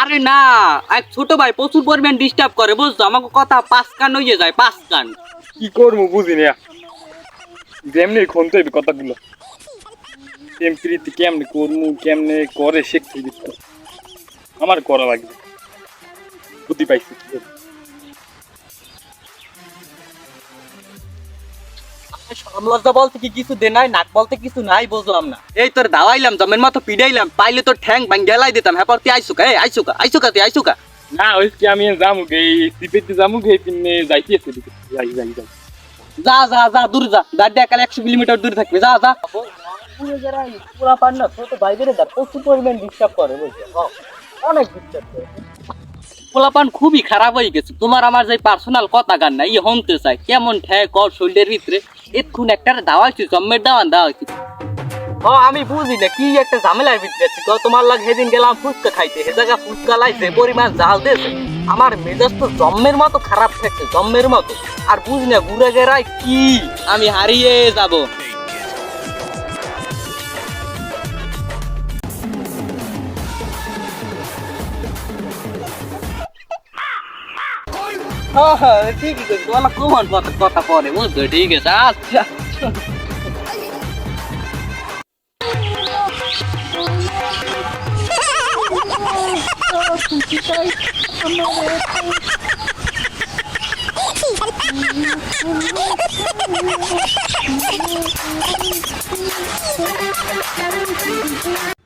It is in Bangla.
আরে না, এক ছোট ভাই প্রচুর পরিমাণ ডিস্টার্ব করে, বুঝছ? আমাকে কথা পাঁচ কান হয়ে যায়, পাঁচ কান। কি করব বুঝি না। যেমনি খুনতে হবে কথাগুলো। প্রেম প্রীতি কেমনে করব, কেমনে করে শিখতে আমার করা লাগবে। বুদ্ধি পাইছি সরম লজ্জা বলতে কি কিছু দে নাই নাক বলতে কিছু নাই বুঝলাম না। এই তোর দাওয়াইলাম জমের মতো পিডাইলাম পাইলে তোর ঠ্যাং ভাঙ গেলাই দিতাম। হ্যাঁ তুই আইসুকা এই আইসুকা আইসুকা তুই আইসুকা। না ওই কি আমি যামু গে সিপেতে যামু গে পিনে যাইতে আছে যাই যাই যাই। যা যা যা দূর যা। গাড়ি একালে একশো কিলোমিটার দূরে থাকবে। যা যা। পুরো যারা পুরা পান না ছোট ভাই বেড়ে প্রচুর পরিমাণ ডিস্টার্ব করে বুঝছ? হ্যাঁ, অনেক ডিস্টার্ব করে। পোলাপান খুবই খারাপ হয়ে গেছে। তোমার আমার যে পার্সোনাল কথা গান না ইয়ে হনতে চাই। কেমন ঠ্যাক কর শরীরের ভিতরে। এক্ষুন একটা দাওয়া দাওয়াইছি জম্মের দাওয়ান দাওয়াইছি ও আমি বুঝি না কি একটা ঝামেলার ভিতরে আছি। তোমার লাগ সেদিন গেলাম ফুচকা খাইতে। সে জায়গা ফুচকা লাইছে পরিমাণ জাল দিয়েছে। আমার মেজাজ তো জম্মের মতো খারাপ থাকছে জম্মের মতো। আর বুঝি না ঘুরে গেরায় কি? আমি হারিয়ে যাব। ঠিকই কইছি তোমার কোমন কথা কথা পরে বুঝছ ঠিক আছে আচ্ছা Thank you.